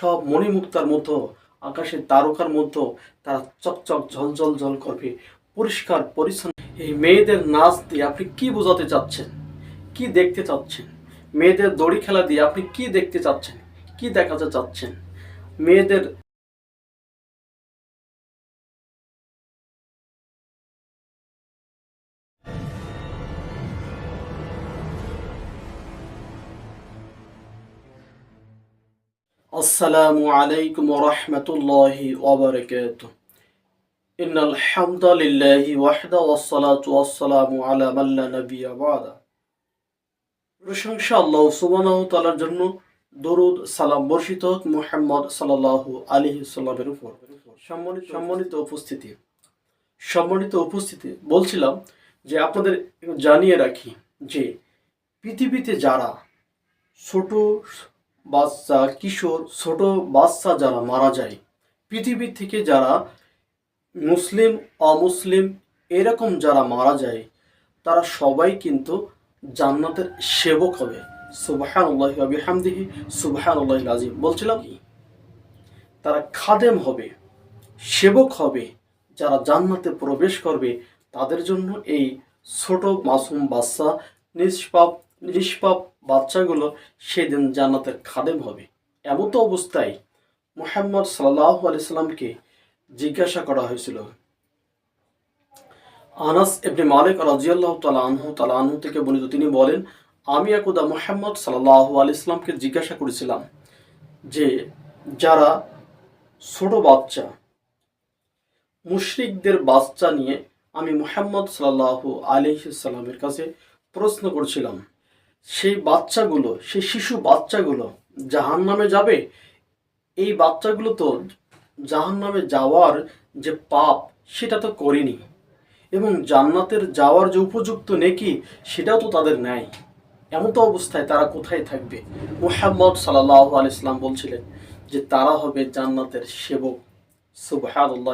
সব মণিমুক্তার মতো আকাশের তারকার মতো তারা চকচক ঝলঝল জল করবে, পরিষ্কার, পরিচ্ছন্ন। এই মেয়েদের নাচ দিয়ে আপনি কি বোঝাতে চাচ্ছেন? কি দেখতে চাচ্ছেন? মেয়েদের দড়ি খেলা দিয়ে আপনি কি দেখতে চাচ্ছেন? কি দেখাতে চাচ্ছেন? মেয়েদের আসসালামু আলাইকুম রহমতুল্লাহি ওবরকাত إن الحمد لله وحده والصلاة والسلام على من لا نبي بعده প্রশংসা আল্লাহ সুবহানাহু তাআলার জন্য দরুদ সালাম বর্ষিত হোক মুহাম্মদ সাল্লাল্লাহু আলাইহি সাল্লামের উপর সম্মানিত সম্মানিত উপস্থিতি সম্মানিত উপস্থিতি বলছিলাম যে আপনাদের জানিয়ে রাখি যে পৃথিবীতে যারা ছোট বাচ্চা কিশোর, ছোট বাচ্চা যারা মারা যায়। পৃথিবী থেকে যারা মুসলিম, অমুসলিম এরকম যারা মারা যায়, তারা সবাই কিন্তু জান্নাতের সেবক হবে। সুবাহান আল্লাহ হামদিহি সুবাহান আল্লাহ আজিম বলছিলাম কি? তারা খাদেম হবে, সেবক হবে। যারা জান্নাতে প্রবেশ করবে, তাদের জন্য এই ছোট মাসুম বাচ্চা নিষ্পাপ নিষ্পাপ বাচ্চাগুলো সেদিন জান্নাতের খাদেম হবে। এমতো অবস্থায় মোহাম্মদ সাল্লাহ আলাইসাল্লামকে জিজ্ঞাসা করা হয়েছিল। আনাস ইবনে মালিক রাজিয়াল্লাহ তালা আনহু তালা আনহু থেকে বর্ণিত তিনি বলেন, আমি একদা মোহাম্মদ সাল্লাহ আলাইসলামকে জিজ্ঞাসা করেছিলাম যে, যারা ছোট বাচ্চা, মুশরিকদের বাচ্চা নিয়ে আমি মুহাম্মদ সাল্লাহ আলিহাল্লামের কাছে প্রশ্ন করছিলাম সেই বাচ্চাগুলো, সেই শিশু বাচ্চাগুলো জাহান নামে যাবে? এই বাচ্চাগুলো তো জাহান নামে যাওয়ার যে পাপ, সেটা তো করিনি। এবং জান্নাতের যাওয়ার যে উপযুক্ত নেকি, সেটাও তো তাদের নেয় এমন তো অবস্থায় তারা কোথায় থাকবে? মুহাম্মদ সাল্লাহ আল ইসলাম বলছিলেন যে তারা হবে জান্নাতের সেবক।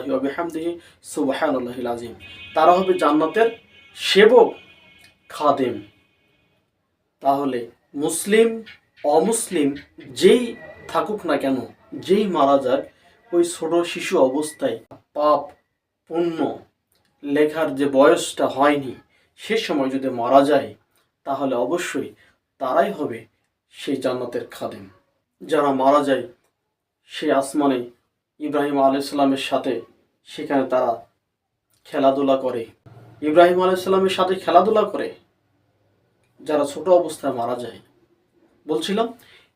ওয়া বিহামদিহি, সুবহানাল্লাহিল আযীম। তারা হবে জান্নাতের সেবক, খাদেম। তাহলে মুসলিম, অমুসলিম যেই থাকুক না কেন, যেই মারা যাক, ওই ছোট শিশু অবস্থায় পাপ পুণ্য লেখার যে বয়সটা হয়নি, সে সময় যদি মারা যায়, তাহলে অবশ্যই তারাই হবে সেই জান্নাতের খাদেম। যারা মারা যায়, সে আসমানে ইব্রাহিম আলাইসাল্লামের সাথে, সেখানে তারা খেলাধুলা করে। ইব্রাহিম আলাইসাল্লামের সাথে খেলাধুলা করে। যারা ছোট অবস্থায় মারা যায়। বলছিলাম,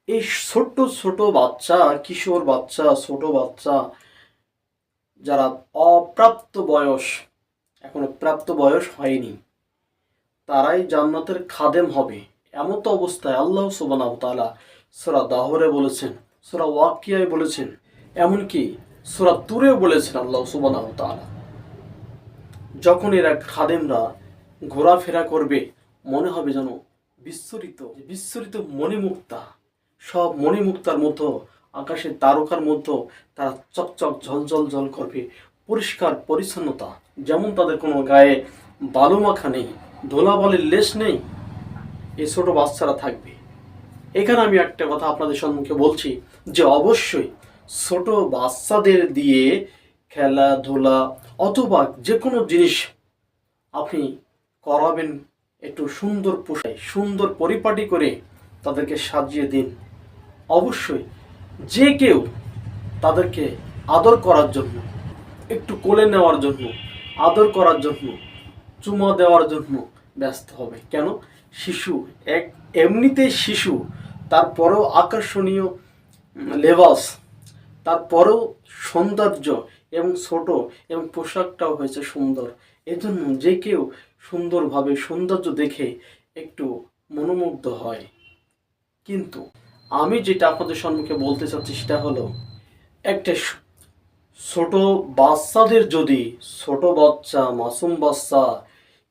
এই ছোট্ট ছোট বাচ্চা, কিশোর বাচ্চা, ছোট বাচ্চা, যারা অপ্রাপ্ত বয়স, এখনও প্রাপ্ত বয়স হয়নি, তারাই জান্নাতের খাদেম হবে। এমন তো অবস্থায় আল্লাহ সুবান তালা সোরা দাহরে বলেছেন, সোরা ওয়াকিয়ায় বলেছেন, এমনকি সোরা তুরেও বলেছেন আল্লাহ সুবান তালা যখন এরা খাদেমরা ঘোরাফেরা করবে মনে হবে যেন বিস্ফোরিত বিস্ফোরিত মণিমুক্তা। সব মণিমুক্তার মতো আকাশের তারকার মতো তারা চকচক ঝলঝল জল করবে। পরিষ্কার, পরিচ্ছন্নতা, যেমন তাদের কোনো গায়ে বালু মাখা নেই ধোলাবালির লেশ নেই, এই ছোট বাচ্চারা থাকবে। এখানে আমি একটা কথা আপনাদের সম্মুখে বলছি, যে অবশ্যই ছোট বাচ্চাদের দিয়ে খেলাধুলা অথবা যে কোনো জিনিস আপনি করাবেন একটু সুন্দর পোশাক, সুন্দর পরিপাটি করে তাদেরকে সাজিয়ে দিন। অবশ্যই যে কেউ তাদেরকে আদর করার জন্য, একটু কোলে নেওয়ার জন্য, আদর করার জন্য, চুমা দেওয়ার জন্য ব্যস্ত হবে। কেন? শিশু, এক এমনিতেই শিশু, তারপরেও আকর্ষণীয় লেবাস তারপরেও সৌন্দর্য এবং ছোট এবং পোশাকটাও হয়েছে সুন্দর। এজন্য যে কেউ সুন্দরভাবে সৌন্দর্য দেখে একটু মনোমুগ্ধ হয়। কিন্তু আমি যেটা আপনাদের সম্মুখে বলতে চাচ্ছি সেটা হলো, একটা ছোট বাচ্চাদের যদি ছোট বাচ্চা, মাসুম বাচ্চা,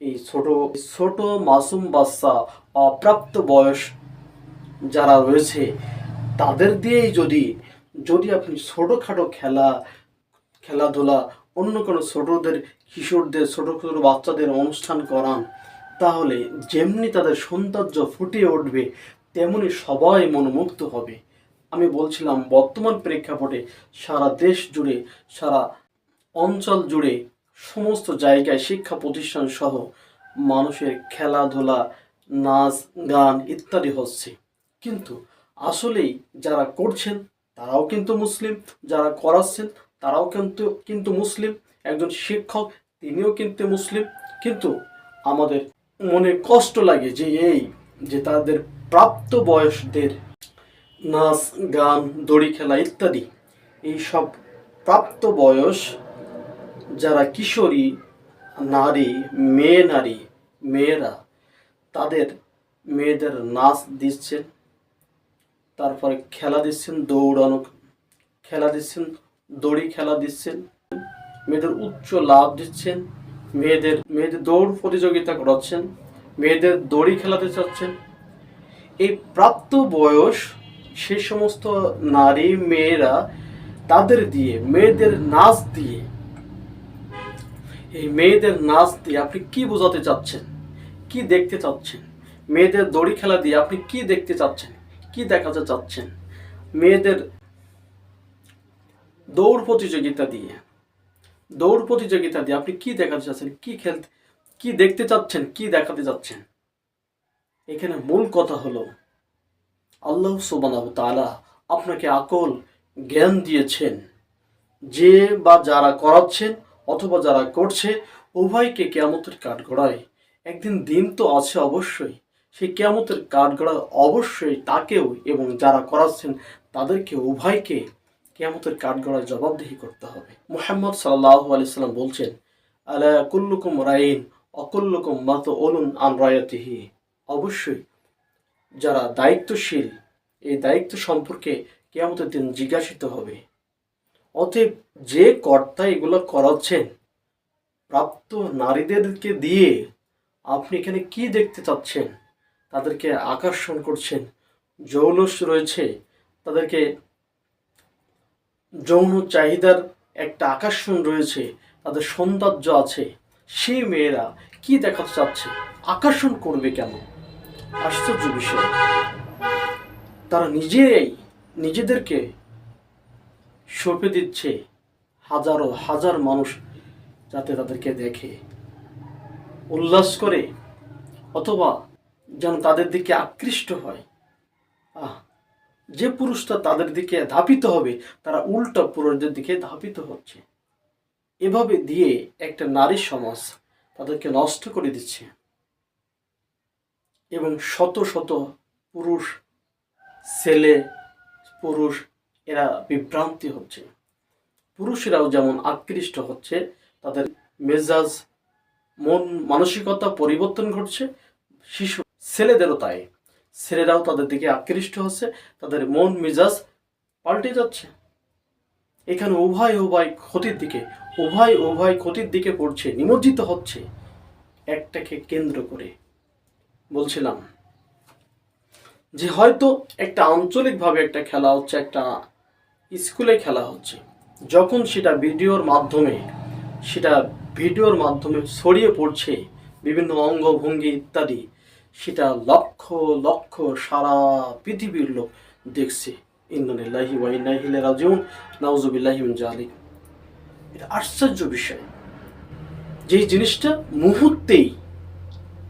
এই ছোট ছোট মাসুম বাচ্চা অপ্রাপ্ত বয়স যারা রয়েছে, তাদের দিয়েই যদি যদি আপনি ছোটোখাটো খেলা, খেলাধুলা অন্য কোনো ছোটদের, কিশোরদের, ছোটো ছোট বাচ্চাদের অনুষ্ঠান করান, তাহলে যেমনি তাদের সৌন্দর্য ফুটিয়ে উঠবে, তেমনি সবাই মনোমুগ্ধ হবে। আমি বলছিলাম, বর্তমান প্রেক্ষাপটে সারা দেশ জুড়ে, সারা অঞ্চল জুড়ে সমস্ত জায়গায় শিক্ষা প্রতিষ্ঠান সহ মানুষের খেলাধুলা, নাচ, গান ইত্যাদি হচ্ছে। কিন্তু আসলেই যারা করছেন, তারাও কিন্তু মুসলিম, যারা করাচ্ছেন তারাও কিন্তু কিন্তু মুসলিম। একজন শিক্ষক, তিনিও কিন্তু মুসলিম। কিন্তু আমাদের মনে কষ্ট লাগে যে এই, যে তাদের প্রাপ্ত বয়সদের নাচ, গান, দড়ি খেলা ইত্যাদি এইসব প্রাপ্ত বয়স যারা কিশোরী নারী, মেয়ে নারী, মেয়েরা, তাদের মেয়েদের নাচ দিচ্ছেন, তারপরে খেলা দিচ্ছেন, দৌড়ানো, খেলা দিচ্ছেন দড়ি খেলা দিচ্ছেন, মেয়েদের উচ্চ লাভ দিচ্ছেন, মেয়েদের মেয়েদের দৌড় প্রতিযোগিতা করাচ্ছেন, মেয়েদের দড়ি খেলাতে চাচ্ছেন। এই প্রাপ্ত বয়স সে সমস্ত নারী মেয়েরা তাদের দিয়ে, মেয়েদের নাচ দিয়ে, এই মেয়েদের নাচ দিয়ে আপনি কি বোঝাতে চাচ্ছেন? কি দেখতে চাচ্ছেন? মেয়েদের দড়ি খেলা দিয়ে আপনি কি দেখতে চাচ্ছেন? কি দেখাতে চাচ্ছেন? মেয়েদের দৌড় প্রতিযোগিতা দিয়ে। দৌড় প্রতিযোগিতা দিয়ে আপনি কি দেখাতে চাচ্ছেন? কি খেলতে, কি দেখতে চাচ্ছেন? কি দেখাতে চাচ্ছেন? এখানে মূল কথা হলো, আল্লাহ সুবানাহ তাআলা আপনাকে আকল জ্ঞান দিয়েছেন। যে বা যারা করাচ্ছেন অথবা যারা করছে, উভয়কে কেয়ামতের কাঠগড়ায়, একদিন দিন তো আছে অবশ্যই সেই কেয়ামতের কাঠগড়ায় অবশ্যই তাকেও এবং যারা করাচ্ছেন তাদেরকে উভয়কে কেয়ামতের কাঠগড়ায় জবাবদিহি করতে হবে। মোহাম্মদ সাল্লাহ আলাইসাল্লাম বলছেন, আলা কুল্লুকুম রাইন, অকুল্লুকুম মাত অলুন আন রায়াতিহি। অবশ্যই, যারা দায়িত্বশীল, এই দায়িত্ব সম্পর্কে কেয়ামতের দিন জিজ্ঞাসিত হবে। অতএব যে কর্তা এগুলো করাচ্ছেন, প্রাপ্ত নারীদেরকে দিয়ে আপনি এখানে কি দেখতে চাচ্ছেন? তাদেরকে আকর্ষণ করছেন, জৌলস রয়েছে, তাদেরকে যৌন চাহিদার একটা আকর্ষণ রয়েছে, তাদের সৌন্দর্য আছে। সেই মেয়েরা কি দেখাতে চাচ্ছে? আকর্ষণ করবে কেন? আশ্চর্য বিষয়। তারা নিজেই নিজেদেরকে সঁপে দিচ্ছে হাজারো হাজার মানুষ যাতে তাদেরকে দেখে। উল্লাস করে অথবা যেন তাদের দিকে আকৃষ্ট হয়। আহ যে পুরুষটা তাদের দিকে ধাপিত হবে, তারা উল্টা পুরুষদের দিকে ধাপিত হচ্ছে। এভাবে দিয়ে একটা নারী সমাজ তাদেরকে নষ্ট করে দিচ্ছে। এবং শত শত পুরুষ, ছেলে, পুরুষ, এরা বিভ্রান্তি হচ্ছে। পুরুষেরাও যেমন আকৃষ্ট হচ্ছে, তাদের মেজাজ, মন, মানসিকতা পরিবর্তন ঘটছে, শিশু, ছেলেদেরও তাই। ছেলেরাও তাদের দিকে আকৃষ্ট হচ্ছে, তাদের মন মেজাজ পাল্টে যাচ্ছে। এখানে উভয় উভয় ক্ষতির দিকে, উভয় উভয় ক্ষতির দিকে পড়ছে, নিমজ্জিত হচ্ছে একটাকে কেন্দ্র করে। বলছিলাম যে হয়তো একটা আঞ্চলিকভাবে একটা খেলা হচ্ছে, একটা স্কুলে খেলা হচ্ছে। যখন সেটা ভিডিওর মাধ্যমে, সেটা ভিডিওর মাধ্যমে ছড়িয়ে পড়ছে, বিভিন্ন অঙ্গভঙ্গি ইত্যাদি সেটা লক্ষ লক্ষ সারা পৃথিবীর লোক দেখছে। ইন্দানিল্লাহি ওয়া ইন্না ইলাইহি রাজিউন। নাউজুবিল্লাহি মিন জালিক এটা আশ্চর্য বিষয়। যেই জিনিসটা মুহূর্তেই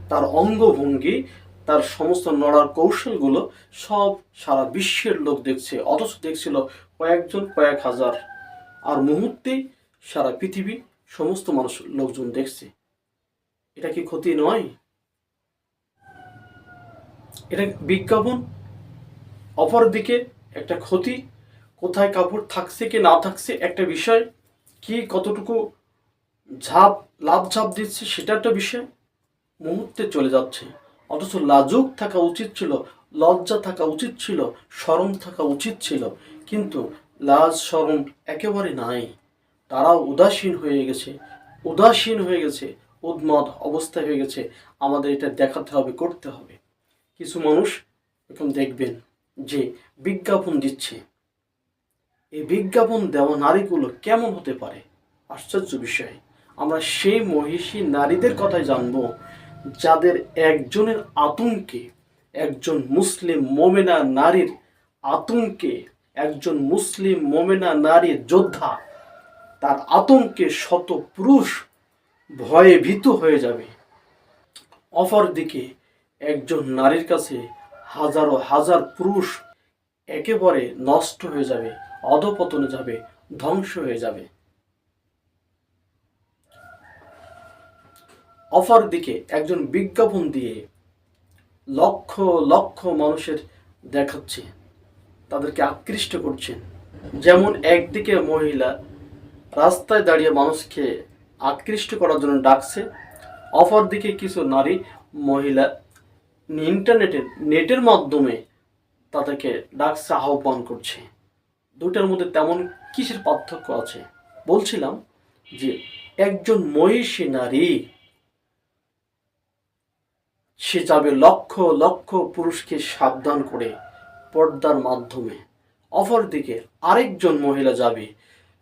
তার অঙ্গভঙ্গি, তার সমস্ত নড়ার কৌশলগুলো সব সারা বিশ্বের লোক দেখছে, অথচ দেখছিল কয়েকজন কয়েক হাজার। আর মুহূর্তেই সারা পৃথিবী সমস্ত মানুষ লোকজন দেখছে। এটা কি ক্ষতি নয়? এটা বিজ্ঞাপন অপরদিকে একটা ক্ষতি, কোথায় কাপড় থাকছে কি না থাকছে একটা বিষয়, কি কতটুকু ঝাপ, লাভ ঝাপ দিচ্ছে সেটা একটা বিষয় মুহূর্তে চলে যাচ্ছে। অথচ লাজুক থাকা উচিত ছিল, লজ্জা থাকা উচিত ছিল, শরম থাকা উচিত ছিল, কিন্তু লাজ, শরম একেবারে নাই। তারাও উদাসীন হয়ে গেছে, উদাসীন হয়ে গেছে, উদ্মত অবস্থায় হয়ে গেছে। আমাদের এটা দেখাতে হবে, করতে হবে। কিছু মানুষ এখন দেখবেন যে বিজ্ঞাপন দিচ্ছে। এই বিজ্ঞাপন দেওয়া নারীগুলো কেমন হতে পারে? আশ্চর্য বিষয়। আমরা সেই মহিষী নারীদের কথাই জানব, যাদের একজনের আতঙ্কে একজন মুসলিম মোমেনা নারীর আতঙ্কে একজন মুসলিম মোমেনা নারী যোদ্ধা, তার আতঙ্কে শত পুরুষ ভয়ে ভীত হয়ে যাবে। অপরদিকে একজন নারীর কাছে হাজারো হাজার পুরুষ একেবারে নষ্ট হয়ে যাবে, অধপতনে যাবে, ধ্বংস হয়ে যাবে। অপরদিকে একজন বিজ্ঞাপন দিয়ে লক্ষ লক্ষ মানুষের দেখাচ্ছে, তাদেরকে আকৃষ্ট করছেন যেমন একদিকে মহিলা রাস্তায় দাঁড়িয়ে মানুষকে আকৃষ্ট করার জন্য ডাকছে, অপরদিকে কিছু নারী মহিলা ইন্টারনেটের, নেটের মাধ্যমে তাদেরকে ডাকছে আহ্বান করছে। দুটার মধ্যে তেমন কিসের পার্থক্য আছে? বলছিলাম যে একজন মহিষী নারী, সে যাবে লক্ষ লক্ষ পুরুষকে সাবধান করে পর্দার মাধ্যমে। অপরদিকে আরেকজন মহিলা যাবে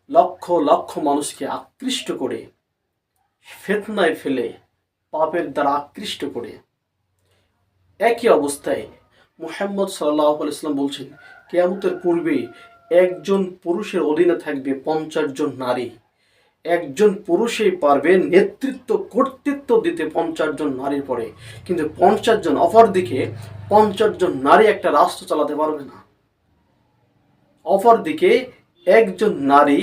লক্ষ লক্ষ মানুষকে আকৃষ্ট করে, ফেতনায় ফেলে, পাপের দ্বারা আকৃষ্ট করে। একই অবস্থায় মুহাম্মদ সাল্লাহ ইসলাম বলছেন, কেয়ামতের পূর্বে একজন পুরুষের অধীনে থাকবে পঞ্চাশ জন নারী। একজন পুরুষই পারবে নেতৃত্ব, কর্তৃত্ব দিতে পঞ্চাশ জন নারীর পরে। কিন্তু পঞ্চাশ জন অপরদিকে পঞ্চাশ জন নারী একটা রাষ্ট্র চালাতে পারবে না। অপরদিকে একজন নারী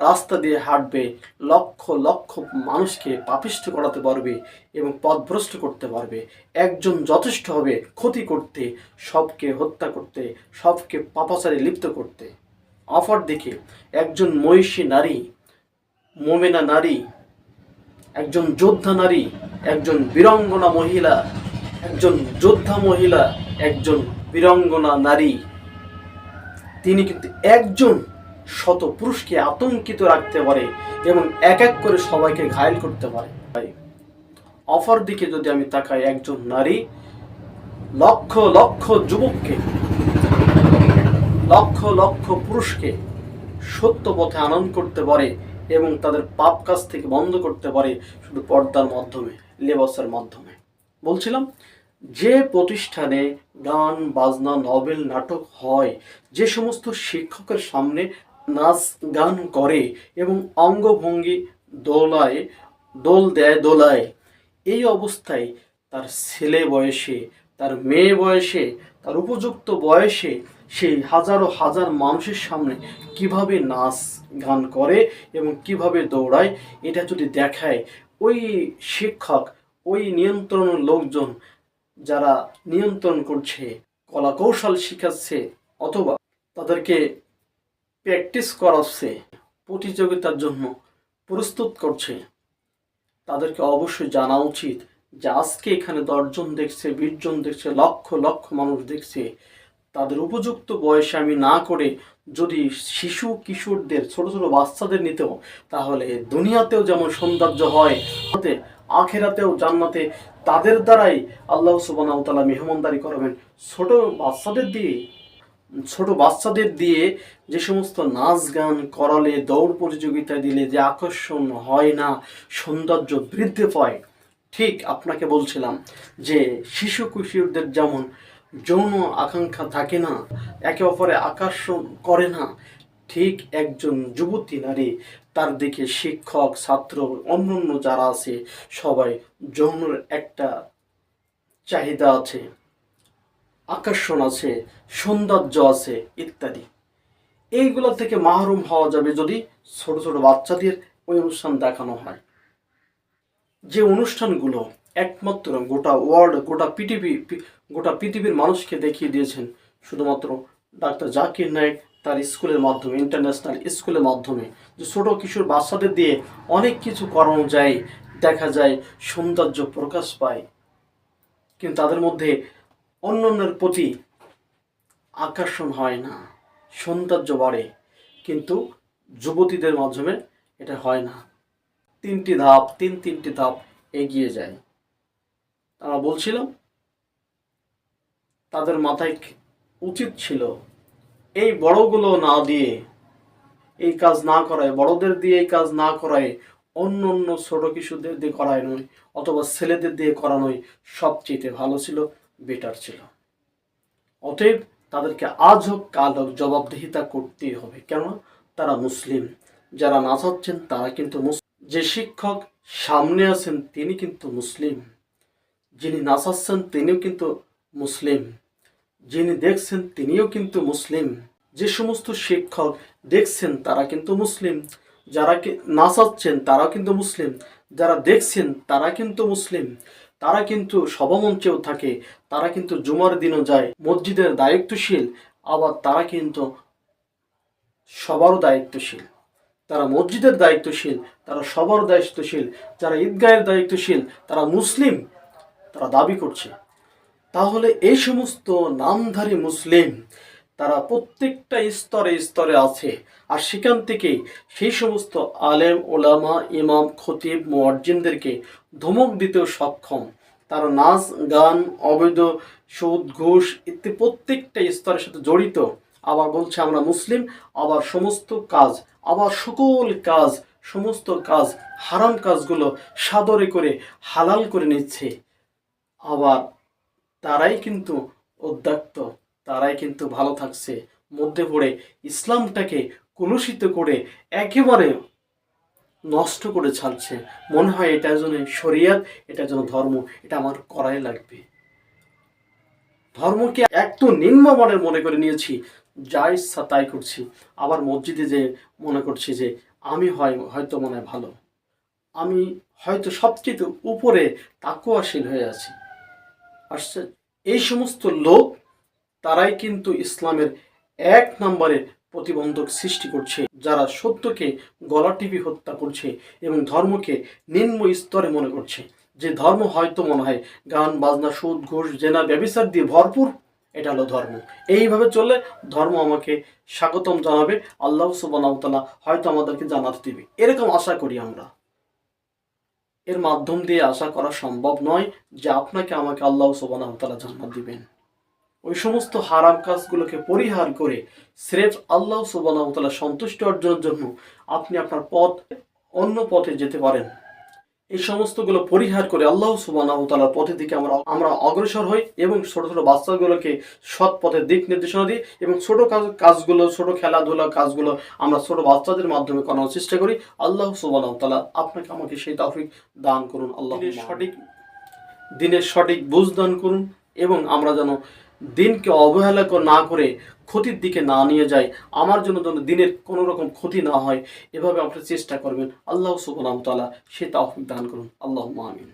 রাস্তা দিয়ে হাঁটবে, লক্ষ লক্ষ মানুষকে পাপিষ্ট করাতে পারবে এবং পথভ্রষ্ট করতে পারবে। একজন যথেষ্ট হবে ক্ষতি করতে, সবকে হত্যা করতে, সবকে পাপাচারে লিপ্ত করতে। অপরদিকে একজন মহিষী নারী, মোমেনা নারী, একজন যোদ্ধা নারী, একজন বীরঙ্গনা মহিলা, একজন যোদ্ধা মহিলা, একজন বীরঙ্গনা নারী। তিনি কিন্তু একজন শত পুরুষকে আতঙ্কিত রাখতে পারে এবং এক এক করে সবাইকে ঘায়েল করতে পারে। অপর দিকে যদি আমি তাকাই একজন নারী, লক্ষ লক্ষ যুবককে, লক্ষ লক্ষ পুরুষকে সত্য পথে আনন্দ করতে পারে এবং তাদের পাপ কাজ থেকে বন্ধ করতে পারে শুধু পর্দার মাধ্যমে, লেবাসের মাধ্যমে। বলছিলাম, যে প্রতিষ্ঠানে গান, বাজনা, নভেল, নাটক হয়, যে সমস্ত শিক্ষকের সামনে নাচ গান করে এবং অঙ্গভঙ্গি দোলায়, দোল দেয় দোলায়। এই অবস্থায় তার ছেলে বয়সে, তার মেয়ে বয়সে, তার উপযুক্ত বয়সে সেই হাজারো হাজার মানুষের সামনে কীভাবে নাচ গান করে এবং কীভাবে দৌড়ায়, এটা যদি দেখায়, ওই শিক্ষক, ওই নিয়ন্ত্রণ লোকজন যারা নিয়ন্ত্রণ করছে কলা কৌশল শিখাচ্ছে অথবা তাদেরকে প্র্যাকটিস করাচ্ছে, প্রতিযোগিতার জন্য প্রস্তুত করছে। তাদেরকে অবশ্যই জানা উচিত যে আজকে এখানে দশজন দেখছে বিশজন দেখছে, লক্ষ লক্ষ মানুষ দেখছে। তাদের উপযুক্ত বয়সে আমি না করে যদি শিশু, কিশোরদের, ছোট ছোট বাচ্চাদের নিতেও, তাহলে দুনিয়াতেও যেমন সৌন্দর্য হয় আখেরাতেও জান্নাতে তাদের দ্বারাই আল্লাহ সুবাহ তালা মেহমানদারি করবেন। ছোট বাচ্চাদের দিয়ে ছোট বাচ্চাদের দিয়ে যে সমস্ত নাচ গান করালে, দৌড় প্রতিযোগিতা দিলে যে আকর্ষণ হয় না, সৌন্দর্য বৃদ্ধি পায়, ঠিক আপনাকে বলছিলাম যে শিশু কিশোরদের যেমন যৌন আকাঙ্ক্ষা থাকে না, একে অপরে আকর্ষণ করে না, ঠিক একজন যুবতী নারী তার দিকে শিক্ষক, ছাত্র, অন্যান্য যারা আছে, সবাই যৌনের একটা চাহিদা আছে। আকর্ষণ আছে, সৌন্দর্য আছে ইত্যাদি। এইগুলো থেকে মাহরুম হওয়া যাবে যদি ছোট ছোট বাচ্চাদের ওই অনুষ্ঠান দেখানো হয়। যে অনুষ্ঠানগুলো একমাত্র গোটা ওয়ার্ল্ড গোটা পৃথিবী, গোটা পৃথিবীর মানুষকে দেখিয়ে দিয়েছেন, শুধুমাত্র ডাক্তার জাকির নায়েক তার স্কুলের মাধ্যমে ইন্টারন্যাশনাল স্কুলের মাধ্যমে, যে ছোটো কিশোর বাচ্চাদের দিয়ে অনেক কিছু করানো যায়, দেখা যায়, সৌন্দর্য প্রকাশ পায়। কিন্তু তাদের মধ্যে অন্যান্যের প্রতি আকর্ষণ হয় না, সৌন্দর্য বাড়ে, কিন্তু যুবতীদের মাধ্যমে এটা হয় না। তিনটি ধাপ, তিন তিনটি ধাপ এগিয়ে যায়। তারা বলছিল, তাদের মাথায় উচিত ছিল, এই বড়গুলো না দিয়ে, এই কাজ না করায়, বড়দের দিয়ে এই কাজ না করায়, অন্য অন্য ছোট কিশোরদের দিয়ে করায় নয়, অথবা ছেলেদের দিয়ে করানোই সবচেয়ে ভালো ছিল বেটার ছিল। অতএব তাদেরকে আজ হোক, কাল হোক জবাবদিহিতা করতেই হবে। কেননা তারা মুসলিম। যারা নাচাচ্ছেন তারা কিন্তু যে শিক্ষক সামনে আছেন, তিনি কিন্তু মুসলিম। যিনি নাচাচ্ছেন তিনিও কিন্তু মুসলিম। যিনি দেখছেন, তিনিও কিন্তু মুসলিম। যে সমস্ত শিক্ষক দেখছেন, তারা কিন্তু মুসলিম। যারা নাচাচ্ছেন তারা কিন্তু মুসলিম। যারা দেখছেন, তারা কিন্তু মুসলিম। তারা কিন্তু সভামঞ্চেও থাকে, তারা কিন্তু জুমার দিনও যায়, মসজিদের দায়িত্বশীল, আবার তারা কিন্তু সবারও দায়িত্বশীল। তারা মসজিদের দায়িত্বশীল, তারা সবার দায়িত্বশীল, যারা ঈদগাহের দায়িত্বশীল, তারা মুসলিম, তারা দাবি করছে। তাহলে এই সমস্ত নামধারী মুসলিম, তারা প্রত্যেকটা স্তরে স্তরে আছে, আর সেখান থেকেই সেই সমস্ত আলেম, ওলামা, ইমাম, খতিব, মুয়াজ্জিনদেরকে ধমক দিতেও সক্ষম। তারা নাচ, গান, অবৈধ সুদ ঘুষ ইত্যাদি প্রত্যেকটা স্তরের সাথে জড়িত। আবার বলছে, আমরা মুসলিম, আবার সমস্ত কাজ, আবার সকল কাজ, সমস্ত কাজ, হারাম কাজগুলো সাদরে করে, হালাল করে নিচ্ছে। আবার তারাই কিন্তু উদ্যাক্ত তারাই কিন্তু ভালো থাকছে। মধ্যে পড়ে ইসলামটাকে কলুষিত করে একেবারে নষ্ট করে ছাড়ছে। মনে হয় এটা যেন শরিয়াত, এটা যেন ধর্ম, এটা আমার করাই লাগবে। ধর্মকে এক তো নিম্নমানের মনে করে নিয়েছি, যাই তাই করছি। আবার মসজিদে যে মনে করছি যে আমি হয়, হয়তো মনে হয় ভালো। আমি হয়তো সবচেয়ে উপরে তাকুয়াশীল হয়ে আছি। আসছে, এই সমস্ত লোক, তারাই কিন্তু ইসলামের এক নম্বরে প্রতিবন্ধক সৃষ্টি করছে, যারা সত্যকে গলা টিপি হত্যা করছে এবং ধর্মকে নিম্ন স্তরে মনে করছে। যে ধর্ম হয়তো মনে হয় গান, বাজনা সুদ ঘুষ, জেনা, ব্যবিচার দিয়ে ভরপুর, এটা হলো ধর্ম। এইভাবে চললে ধর্ম আমাকে স্বাগতম জানাবে, আল্লাহ সুবানাউতালা হয়তো আমাদেরকে জানাতে দিবে। এরকম আশা করি আমরা। এর মাধ্যম দিয়ে আশা করা সম্ভব নয় যে আপনাকে আমাকে আল্লাহ সুবানাউতালা জান্নাত দিবেন। ওই সমস্ত হারাম কাজগুলোকে পরিহার করে স্রেফ আল্লাহ সুবানাউতালা সন্তুষ্টি অর্জনের জন্য আপনি আপনার পথ অন্য পথে যেতে পারেন। এই সমস্তগুলো পরিহার করে আল্লাহ সুবানাউতালার পথের দিকে আমরা আমরা অগ্রসর হই এবং ছোট ছোট বাচ্চাগুলোকে সৎ পথে দিক নির্দেশনা দিই এবং ছোট কাজ কাজগুলো ছোট খেলাধুলা কাজগুলো আমরা ছোট বাচ্চাদের মাধ্যমে করানোর চেষ্টা করি। আল্লাহ সুবানাউতালা আপনাকে আমাকে সেই তৌফিক দান করুন। আল্লাহ সঠিক দিনের সঠিক বুঝ দান করুন এবং আমরা যেন দিনকে অবহেলা না করে ক্ষতির দিকে না নিয়ে যায়। আমার জন্য যেন দিনের কোনো রকম ক্ষতি না হয়, এভাবে আপনি চেষ্টা করবেন। আল্লাহ সুবহানাহু তালা সে তৌফিক দান করুন। আল্লাহ আমিন।